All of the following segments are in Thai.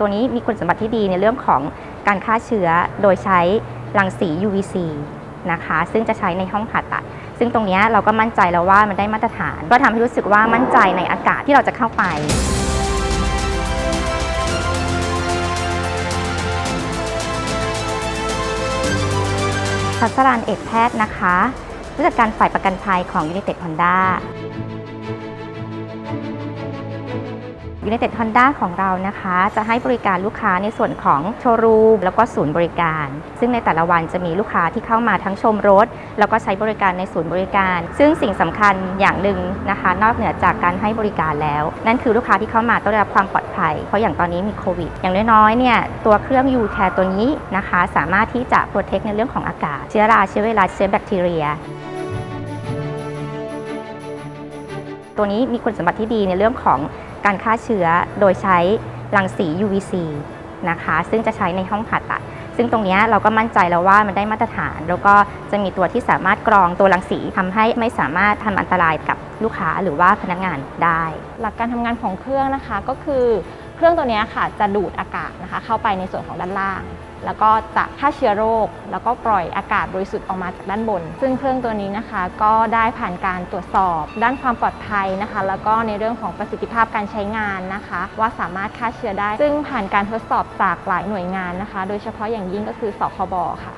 ตัวนี้มีคุณสมบัติที่ดีในเรื่องของการฆ่าเชื้อโดยใช้รังสี UVC นะคะ ซึ่งจะใช้ในห้องผ่าตัด ซึ่งตรงนี้เราก็มั่นใจแล้วว่ามันได้มาตรฐาน ก็ทำให้รู้สึกว่ามั่นใจในอากาศที่เราจะเข้าไป พัสรานเอกแพทย์นะคะ ผู้จัดการฝ่ายประกันภัยของ United Honda United Honda ของเรานะคะ จะให้บริการลูกค้าในส่วนของโชว์รูมแล้วก็ศูนย์บริการ ซึ่งในแต่ละวันจะมีลูกค้าที่เข้ามาทั้งชมรถ แล้วก็ใช้บริการในศูนย์บริการ ซึ่งสิ่งสำคัญอย่างหนึ่งนะคะ นอกเหนือจากการให้บริการแล้ว นั่นคือลูกค้าที่เข้ามาต้องได้รับความปลอดภัย เพราะอย่างตอนนี้มีโควิด อย่างน้อยๆเนี่ยตัวเครื่อง U Care ตัวนี้นะคะ สามารถที่จะโปรเทคในเรื่องของอากาศ เชื้อราเชื้อไวรัสเชื้อแบคทีเรียตัวนี้มีคุณสมบัติที่ดีในเรื่องของ การฆ่าเชื้อโดยใช้รังสี UVC นะคะซึ่งจะใช้ในห้องผ่าตัด ซึ่งตรงนี้เราก็มั่นใจแล้วว่ามันได้มาตรฐาน แล้วก็จะมีตัวที่สามารถกรองตัวรังสีทำให้ไม่สามารถทำอันตรายกับลูกค้าหรือว่าพนักงานได้ หลักการทำงานของเครื่องนะคะก็คือ เครื่องตัวนี้ค่ะจะดูดอากาศนะคะเข้าไปในส่วนของด้านล่าง แล้วก็จะฆ่าเชื้อโรค แล้วก็ปล่อยอากาศบริสุทธิ์ออกมาจากด้านบน ซึ่งเครื่องตัวนี้นะคะก็ได้ผ่านการตรวจสอบ ด้านความปลอดภัยนะคะ แล้วก็ในเรื่องของประสิทธิภาพการใช้งานนะคะ ว่าสามารถฆ่าเชื้อได้ ซึ่งผ่านการทดสอบจากหลายหน่วยงานนะคะ โดยเฉพาะอย่างยิ่งก็คือสคบค่ะ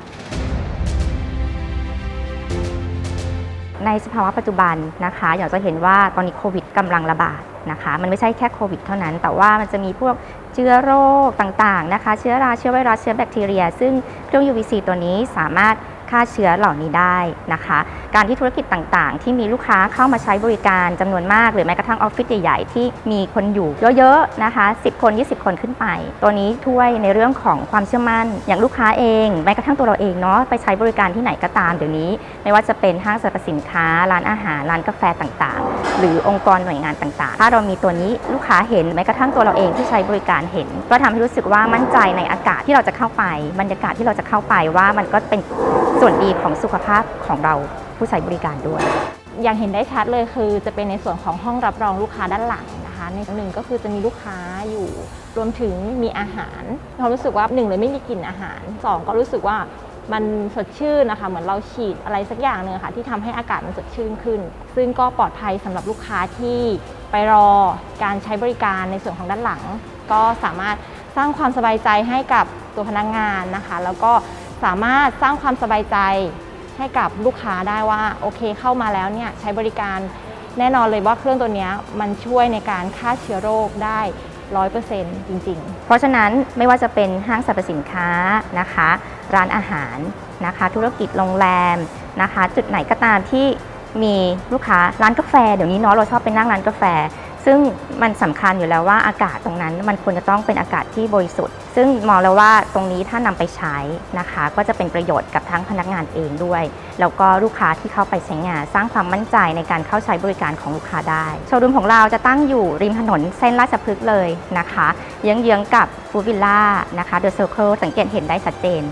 ในสภาวะปัจจุบันนะคะ อยากจะเห็นว่าตอนนี้โควิดกำลังระบาด นะคะ มันไม่ใช่แค่โควิดเท่านั้น แต่ว่ามันจะมีพวกเชื้อโรคต่างๆนะคะ เชื้อรา เชื้อไวรัส เชื้อแบคทีเรีย ซึ่งเครื่อง UVC ตัวนี้สามารถ ฆ่าเชื้อเหล่านี้ได้นะคะ การที่ธุรกิจต่างๆ ที่มีลูกค้าเข้ามาใช้บริการจำนวนมาก หรือแม้กระทั่งออฟฟิศใหญ่ๆที่มีคนอยู่เยอะๆนะคะ 10 คน 20 คนขึ้นไป ตัวนี้ช่วยในเรื่องของความเชื่อมั่น อย่างลูกค้าเอง แม้กระทั่งตัวเราเองเนาะไปใช้บริการที่ไหนก็ตามเดี๋ยวนี้ ไม่ว่าจะเป็นห้างสรรพสินค้า ร้านอาหาร ร้านกาแฟต่างๆ หรือองค์กรหน่วยงานต่างๆ ถ้าเรามีตัวนี้ลูกค้าเห็นแม้กระทั่งตัวเราเองที่ใช้บริการเห็น ก็ทำให้รู้สึกว่ามั่นใจในอากาศที่เราจะเข้าไป บรรยากาศที่เราจะเข้าไปว่ามันก็เป็นส่วนดีของสุขภาพของเราผู้ใช้บริการด้วย อย่างเห็นได้ชัดเลยคือ จะเป็นในส่วนของห้องรับรองลูกค้าด้านหลังนะคะ ในหนึ่งก็คือจะมีลูกค้าอยู่ รวมถึงมีอาหารเรารู้สึกว่าหนึ่งเลยไม่มีกลิ่นอาหารสองก็รู้สึกว่ามันสดชื่นนะคะ เหมือนเราฉีดอะไรสักอย่างหนึ่งค่ะ ที่ทำให้อากาศมันสดชื่นขึ้น ซึ่งก็ปลอดภัยสำหรับลูกค้าที่ไปรอการใช้บริการในส่วนของด้านหลัง ก็สามารถสร้างความสบายใจให้กับตัวพนักงานนะคะ แล้วก็ สามารถสร้างความสบายใจให้กับลูกค้าได้ว่าโอเคเข้ามาแล้วเนี่ยใช้บริการแน่นอนเลยว่าเครื่องตัวนี้มันช่วยในการฆ่าเชื้อโรคได้ร้อยเปอร์เซ็นต์จริง ๆ เพราะฉะนั้นไม่ว่าจะเป็นห้างสรรพสินค้านะคะ ร้านอาหารนะคะ ธุรกิจโรงแรมนะคะ จุดไหนก็ตามที่มีลูกค้าร้านกาแฟ เดี๋ยวนี้เนาะเราชอบไปนั่งร้านกาแฟ ซึ่งมันสำคัญอยู่แล้วว่าอากาศตรงนั้นมันควรจะต้องเป็นอากาศที่บริสุทธิ์ ซึ่งมองแล้วว่าตรงนี้ถ้านำไปใช้นะคะ ก็จะเป็นประโยชน์กับทั้งพนักงานเองด้วย แล้วก็ลูกค้าที่เข้าไปใช้งาน สร้างความมั่นใจในการเข้าใช้บริการของลูกค้าได้ โชว์รูมของเราจะตั้งอยู่ริมถนนเส้นราชพฤกษ์เลยนะคะเยื้องๆกับฟูวิลล่านะคะเดอะเซอร์เคิลสังเกตเห็นได้ชัดเจน